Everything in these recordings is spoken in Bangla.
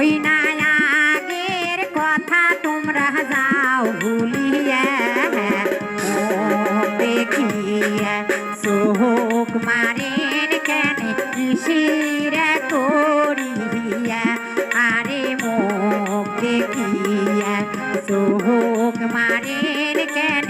ওই কথা তোমরা যাও ভুলিয়া দেখিয়া সোহক মারেন কেন শিরা করিয়া আরে মুখ দেখিয়া সোহক মারেন কেন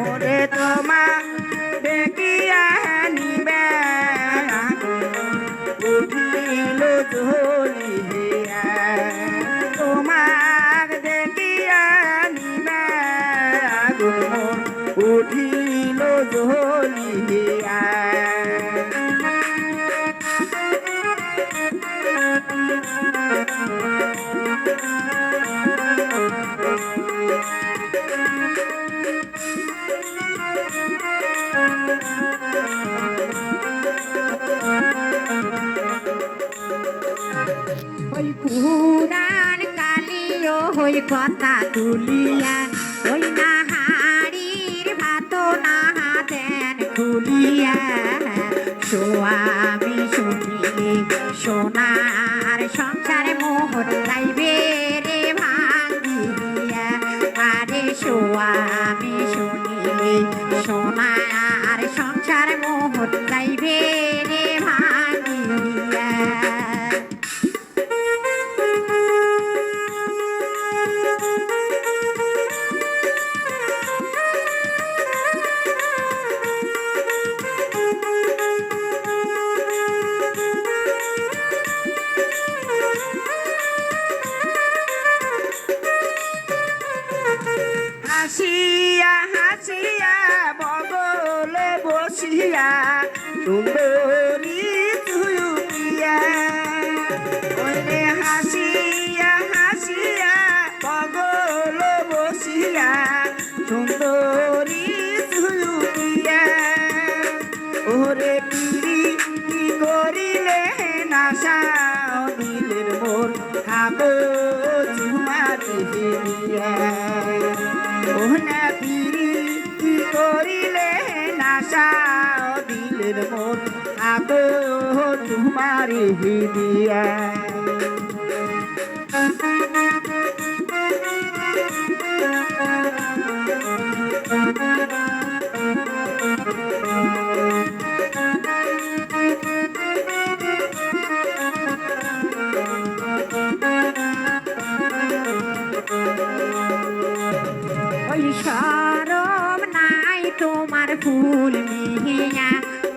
ওরে তোমা দেখিয়া নিবে। উঠিল ঝোলিয়া তোমার দেখিয়া নিবে। উঠিল ঝোলিয়া ওই কালিও কথা তুলিয়া ওই না হাড়ির ভাত না দেন খুলিয়া সোয়ামি সংসার মোহর লাইবে রে ভাঙ্গিয়া হাসিয়া হাসিয়া সুন্দরী দিলের মোর খাব তোমার দিয়া তোমার ফুল মিহিয়া।